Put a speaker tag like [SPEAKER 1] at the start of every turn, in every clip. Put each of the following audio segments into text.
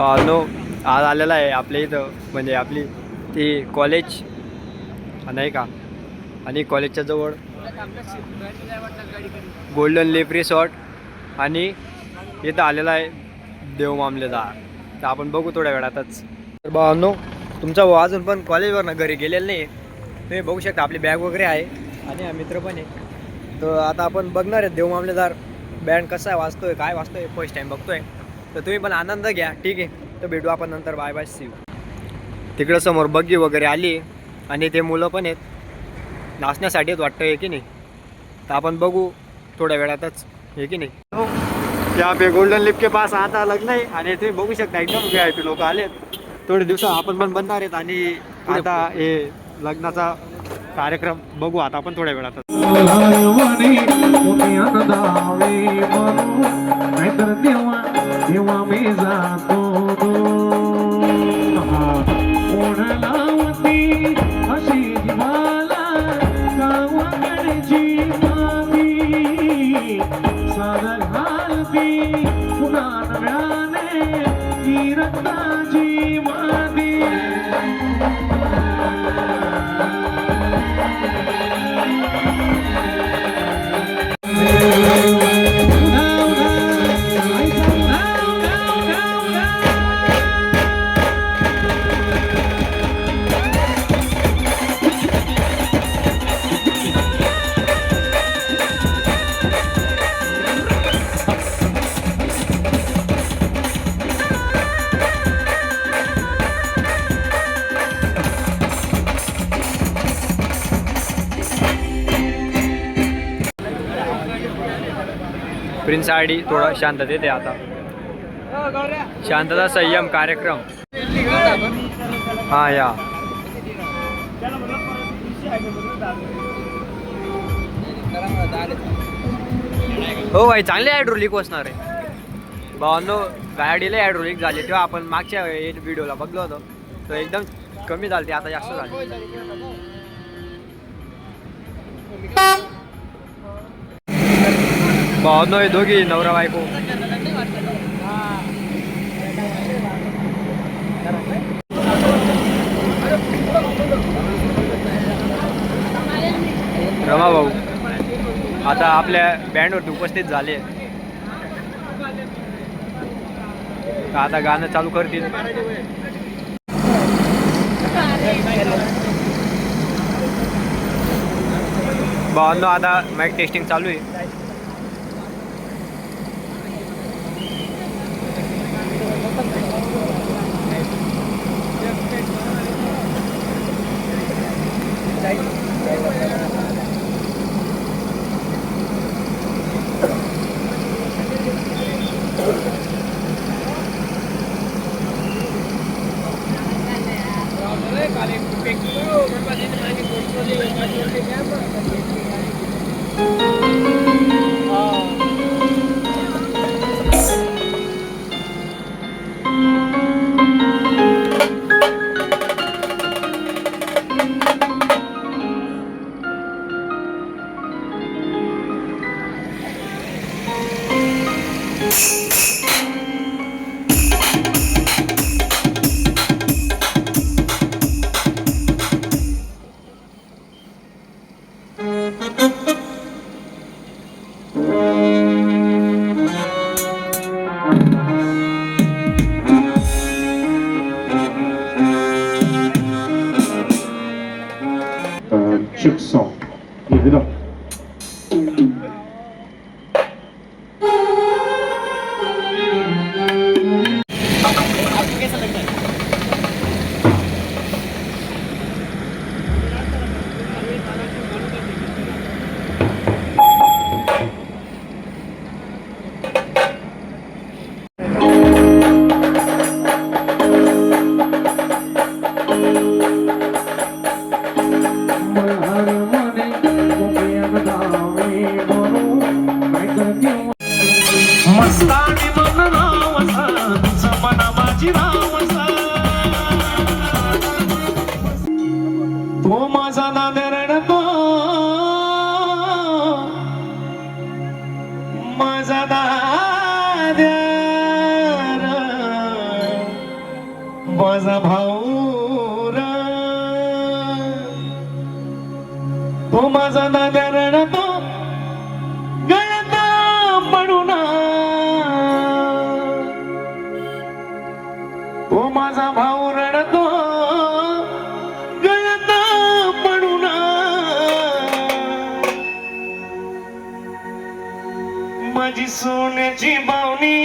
[SPEAKER 1] भावनो आज आलेला आहे आपल्या इथं. म्हणजे आपली ती कॉलेज नाही का? आणि कॉलेजच्या जवळ गोल्डन लेप रिसॉर्ट आणि इथं आलेला आहे देव मामलेदार. तर आपण बघू थोड्या वेळातच. तर भावनो तुमचा भाऊ अजून पण कॉलेजवरनं घरी गेलेला नाही तुम्ही बघू शकता आपली बॅग वगैरे आहे. आणि हा मित्र पण आहे. तर आता आपण बघणार आहे देव मामलेदार. बँड कसा आहे वाचतोय काय वाचतोय फर्स्ट टाइम बघतोय. तर तुम्ही पण आनंद घ्या. ठीक आहे. तर भेटू आपण नंतर. बाय बाय सी तिकडं समोर बग्गी वगैरे आली आणि ते मुलं पण आहेत. नाचण्यासाठीच वाटतं आहे की नाही? तर आपण बघू थोड्या वेळातच हे की नाही? त्या पे गोल्डन लिप के पास आता लग्न आहे आणि तुम्ही बघू शकता एकदम व्ही आय पी लोक आलेत. थोडे दिवस आपण पण बनणार आहेत आणि आता हे लग्नाचा कार्यक्रम बघू आता आपण थोड्या वेळातच.
[SPEAKER 2] you want me
[SPEAKER 1] प्रिन्स आडी थोडं शांततेत आहे आता. शांतता संयम कार्यक्रम. हा या. हो भाई चांगले हायड्रोलिक बसणार आहे. भावांनो गाडीला हायड्रोलिक झाले. तेव्हा आपण मागच्या व्हिडिओला बघलो होतो. तर एकदम कमी झाली आता जास्त झाली. भावनो आहे दोघी नवरा बायको रमा भाऊ आता आपल्या बँडवरती उपस्थित झाले. आता गाणं चालू करतील. भावांनो आता माईक टेस्टिंग चालू आहे.
[SPEAKER 2] you sur 100. मस्तानी मन रावसा तुझं मन माझी रावसा तो माझा नांदेरण तो. माझा दाद्यार माझा भाऊ रा तो माझा दादा रडतो আজ শুনেছি বাউনি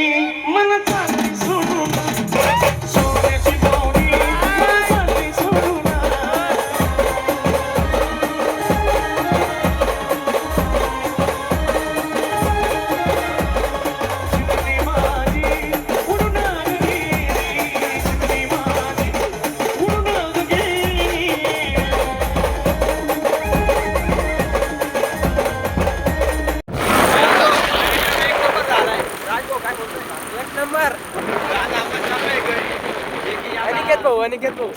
[SPEAKER 1] एक नंबर. अनिकेत भाऊ अनिकेत भाऊ.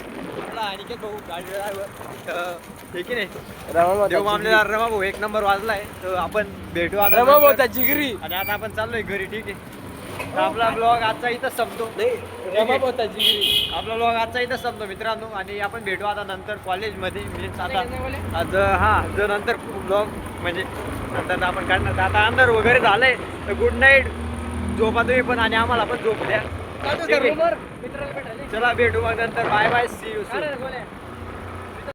[SPEAKER 1] अनिकेत भाऊ गाडी ड्रायव्हर. हे की नाही? देव मामलेदार रमा भाऊ एक नंबर वाजलाय. तर आपण भेटू आता
[SPEAKER 3] रमा भाऊ
[SPEAKER 1] नंतर.
[SPEAKER 3] जिगरी.
[SPEAKER 1] आणि आता आपण चाललोय घरी ठीक आहे. आपला ब्लॉग आजचा इथं संपतो.
[SPEAKER 3] रमा भाऊ जिगरी.
[SPEAKER 1] आपला ब्लॉग आजचा इथं संपतो मित्रांनो. आणि आपण भेटू आता नंतर कॉलेजमध्ये आता हा जर नंतर ब्लॉग म्हणजे नंतर आपण काढणार. आता अंधार वगैरे झालंय. तर गुड नाईट झोपा तुम्ही पण आणि आम्हाला पण झोप द्या? चला भेटू मग नंतर. Bye bye see you